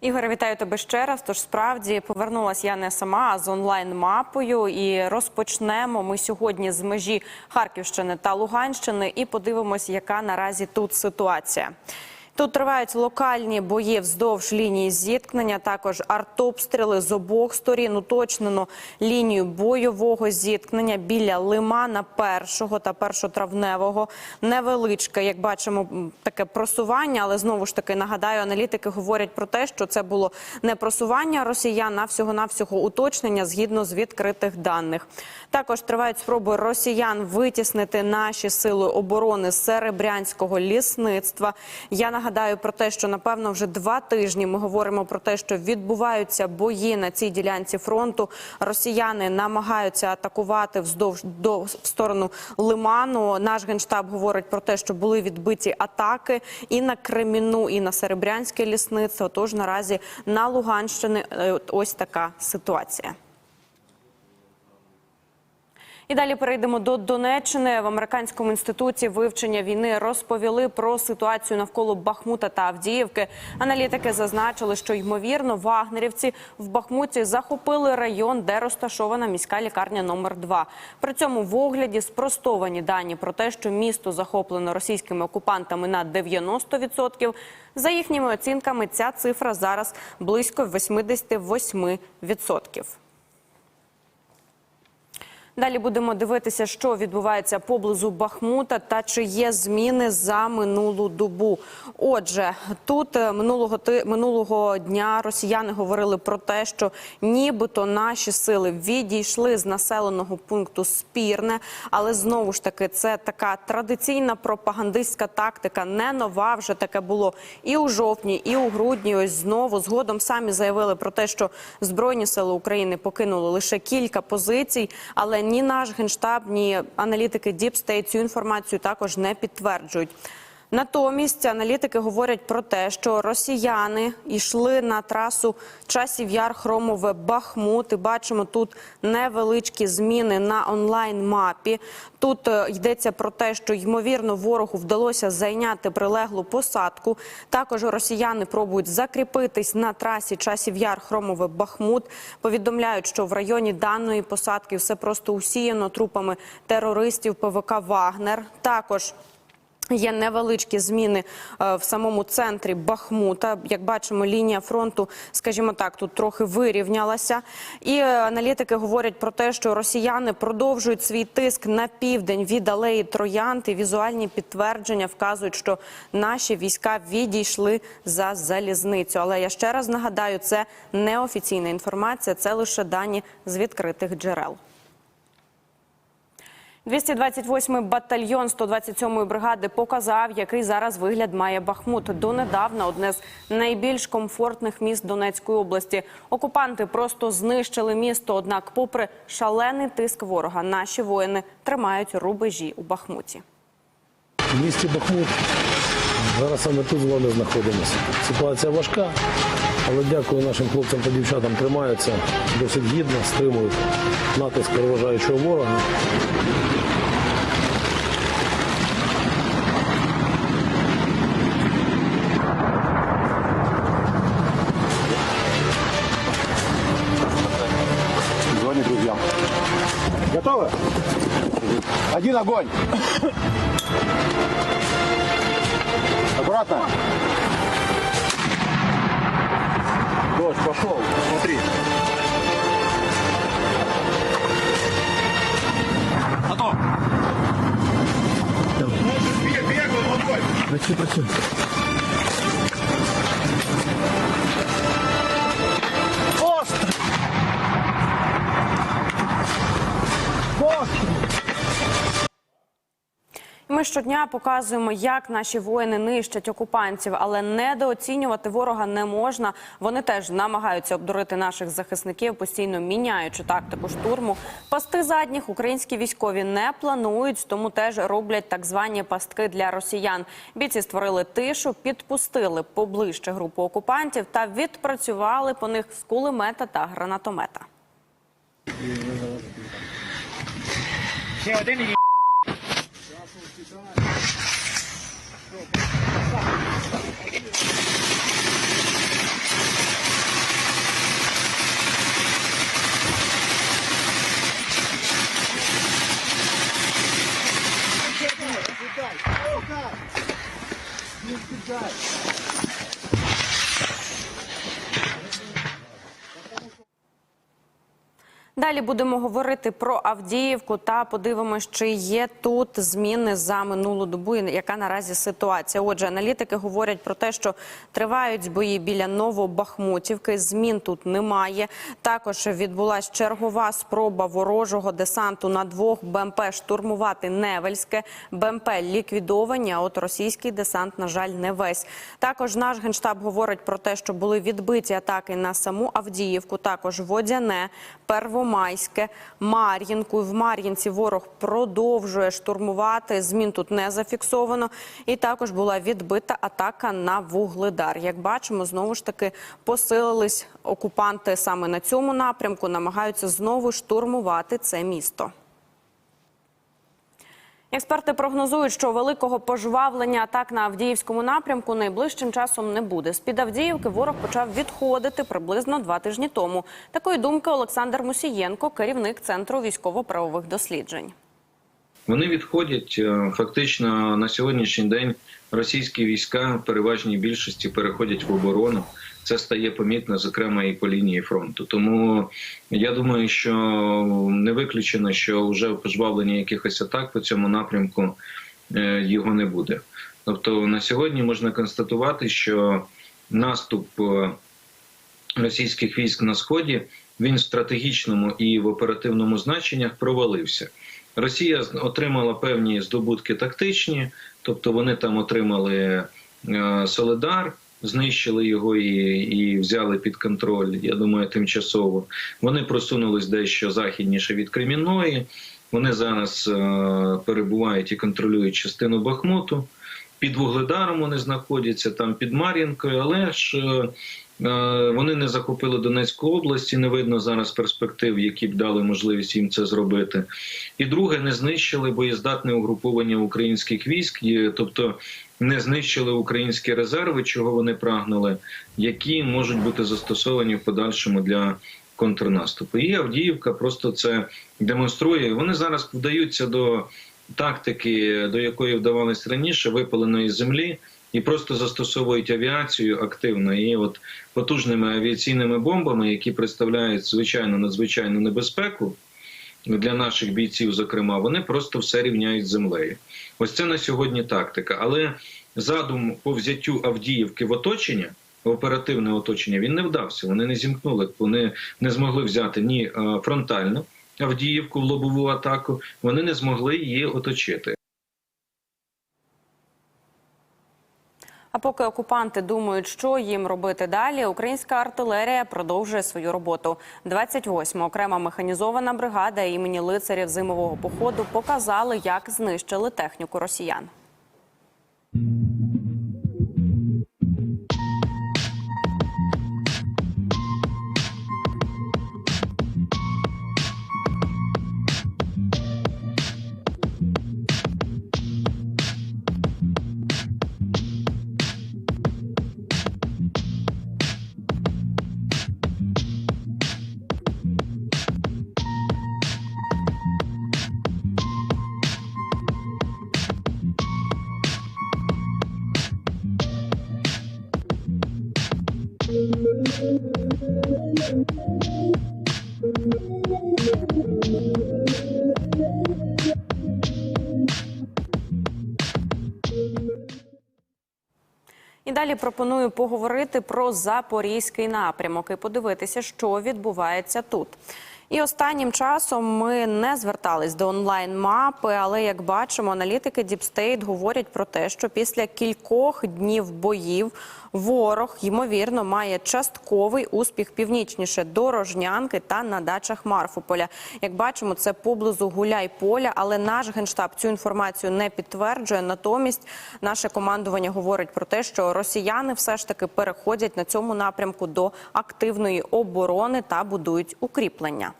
Ігоре, вітаю тебе ще раз. Тож справді повернулася я не сама, а з онлайн-мапою. І розпочнемо ми сьогодні з межі Харківщини та Луганщини і подивимось, яка наразі тут ситуація. Тут тривають локальні бої вздовж лінії зіткнення. Також артобстріли з обох сторін. Уточнено лінію бойового зіткнення біля лимана першого та першотравневого. Невеличке, як бачимо, таке просування, але знову ж таки нагадаю, аналітики говорять про те, що це було не просування росіян, а всього навсього уточнення згідно з відкритих даних. Також тривають спроби росіян витіснити наші сили оборони з серебрянського лісництва. Я нагадаю про те, що напевно вже два тижні ми говоримо про те, що відбуваються бої на цій ділянці фронту. Росіяни намагаються атакувати вздовж до в сторону лиману. Наш генштаб говорить про те, що були відбиті атаки і на Креміну, і на серебрянське лісництво. Тож наразі на Луганщині е, ось така ситуація. І далі перейдемо до Донеччини. В американському інституті вивчення війни розповіли про ситуацію навколо Бахмута та Авдіївки. Аналітики зазначили, що ймовірно вагнерівці в Бахмуті захопили район, де розташована міська лікарня номер 2 При цьому в огляді спростовані дані про те, що місто захоплено російськими окупантами на 90%. За їхніми оцінками, ця цифра зараз близько 88%. Далі будемо дивитися, що відбувається поблизу Бахмута та чи є зміни за минулу добу. Отже, тут е, минулого минулого дня росіяни говорили про те, що нібито наші сили відійшли з населеного пункту Спірне, але знову ж таки це така традиційна пропагандистська тактика, не нова. Вже таке було і у жовтні, і у грудні. Ось знову згодом самі заявили про те, що збройні сили України покинули лише кілька позицій, але ні наш генштаб, ні аналітики State цю інформацію також не підтверджують. Натомість аналітики говорять про те, що росіяни йшли на трасу часів яр Хромове Бахмут. І бачимо тут невеличкі зміни на онлайн-мапі. Тут е, йдеться про те, що ймовірно ворогу вдалося зайняти прилеглу посадку. Також росіяни пробують закріпитись на трасі часів яр Хромове Бахмут. Повідомляють, що в районі даної посадки все просто усіяно трупами терористів ПВК Вагнер. Також Є невеличкі зміни е, в самому центрі Бахмута. Як бачимо, лінія фронту, скажімо так, тут трохи вирівнялася. І аналітики говорять про те, що росіяни продовжують свій тиск на південь від алеї Троянд. І візуальні підтвердження вказують, що наші війська відійшли за залізницю. Але я ще раз нагадаю, це неофіційна інформація, це лише дані з відкритих джерел. 228-й батальйон 127-ї бригади показав, який зараз вигляд має Бахмут. Донедавна одне з найбільш комфортних міст Донецької області. Окупанти просто знищили місто. Однак, попри шалений тиск ворога, наші воїни тримають рубежі у Бахмуті. В місті Бахмут. Зараз саме тут з вами знаходимося. Ситуація важка, але дякую нашим хлопцям та дівчатам. Тримаються досить гідно, стримують натиск переважаючого ворога. Звони друзьям. Готовы? Один огонь. Аккуратно. coach, Buffalo. Ми щодня показуємо, як наші воїни нищать окупантів, але недооцінювати ворога не можна. Вони теж намагаються обдурити наших захисників, постійно міняючи тактику штурму. Пасти задніх українські військові не планують, тому теж роблять так звані пастки для росіян. Бійці створили тишу, підпустили поближче групу окупантів та відпрацювали по них з кулемета та гранатомета. Далі будемо говорити про Авдіївку та подивимось, чи є тут зміни за минулу добу. і Яка наразі ситуація? Отже, аналітики говорять про те, що тривають бої біля Новобахмутівки. Змін тут немає. Також відбулася чергова спроба ворожого десанту на двох БМП штурмувати Невельське. БМП ліквідовані. А от російський десант, на жаль, не весь. Також наш генштаб говорить про те, що були відбиті атаки на саму Авдіївку. Також Водяне, Первомайське, Мар'їнку. В Мар'їнці ворог продовжує штурмувати. Змін тут не зафіксовано. І також була відбита атака на Вугледар. Як бачимо, знову ж таки посилились окупанти саме на цьому напрямку, намагаються знову штурмувати це місто. Експерти прогнозують, що великого пожвавлення атак на Авдіївському напрямку найближчим часом не буде. З під Авдіївки ворог почав відходити приблизно два тижні тому. Такої думки Олександр Мусієнко, керівник центру військово-правових досліджень. Вони відходять е, фактично на сьогоднішній день. Російські війська в переважній більшості переходять в оборону. Це стає помітно, зокрема, і по лінії фронту. Тому я думаю, що не виключено, що вже пожвавлення якихось атак по цьому напрямку е, його не буде. Тобто на сьогодні можна констатувати, що наступ е, російських військ на сході він в стратегічному і в оперативному значеннях провалився. Росія отримала певні здобутки тактичні, тобто вони там отримали е, Соледар, знищили його і, і взяли під контроль. Я думаю, тимчасово. Вони просунулись дещо західніше від Кремінної. Вони зараз е, перебувають і контролюють частину Бахмуту. Під Вугледаром вони знаходяться, там під Мар'їнкою, але ж е, вони не захопили Донецьку область, і не видно зараз перспектив, які б дали можливість їм це зробити. І друге, не знищили боєздатне угруповання українських військ, тобто не знищили українські резерви, чого вони прагнули, які можуть бути застосовані в подальшому для контрнаступу. І Авдіївка просто це демонструє. Вони зараз вдаються до тактики, до якої вдавалось раніше, випаленої землі. І просто застосовують авіацію активно і от потужними авіаційними бомбами, які представляють звичайно надзвичайну небезпеку для наших бійців, зокрема, вони просто все рівняють з землею. Ось це на сьогодні тактика. Але задум по взяттю Авдіївки в оточення, оперативне оточення, він не вдався. Вони не зімкнули, вони не змогли взяти ні е, фронтально Авдіївку в лобову атаку, вони не змогли її оточити. А поки окупанти думають, що їм робити далі, українська артилерія продовжує свою роботу. 28-ма окрема механізована бригада імені лицарів зимового походу показали, як знищили техніку росіян. І далі пропоную поговорити про запорізький напрямок і подивитися, що відбувається тут. І останнім часом ми не звертались до онлайн-мапи, але як бачимо, аналітики State говорять про те, що після кількох днів боїв ворог ймовірно має частковий успіх північніше до Рожнянки та на дачах Марфополя. Як бачимо, це поблизу Гуляйполя, але наш генштаб цю інформацію не підтверджує. Натомість наше командування говорить про те, що росіяни все ж таки переходять на цьому напрямку до активної оборони та будують укріплення.